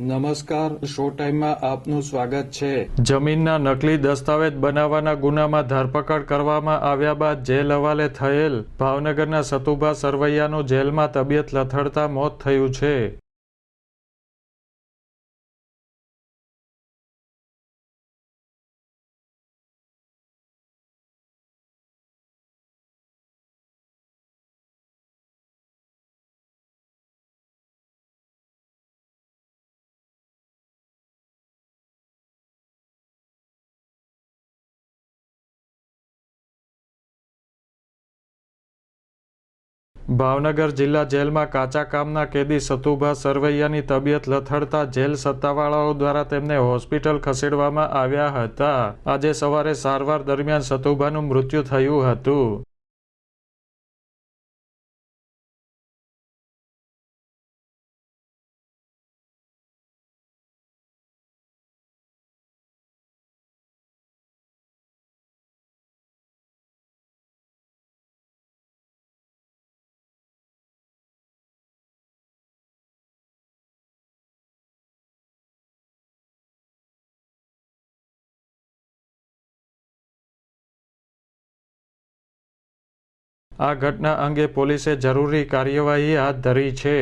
નમસ્કાર શો ટાઈમમાં આપનું સ્વાગત છે. જમીનના નકલી દસ્તાવેજ બનાવવાના ગુનામાં ધરપકડ કરવામાં આવ્યા બાદ જેલ હવાલે થયેલ ભાવનગરના સતુભા સરવૈયાનું જેલમાં તબિયત લથડતા મોત થયું છે. ભાવનગર જિલ્લા જેલમાં કાચા કામના કેદી સતુભા સરવૈયાની તબિયત લથડતા જેલ સત્તાવાળાઓ દ્વારા તેમને હોસ્પિટલ ખસેડવામાં આવ્યા હતા. આજે સવારે સારવાર દરમિયાન સતુભાનું મૃત્યુ થયું હતું. આ ઘટના અંગે પોલીસે જરૂરી કાર્યવાહી હાથ ધરી છે.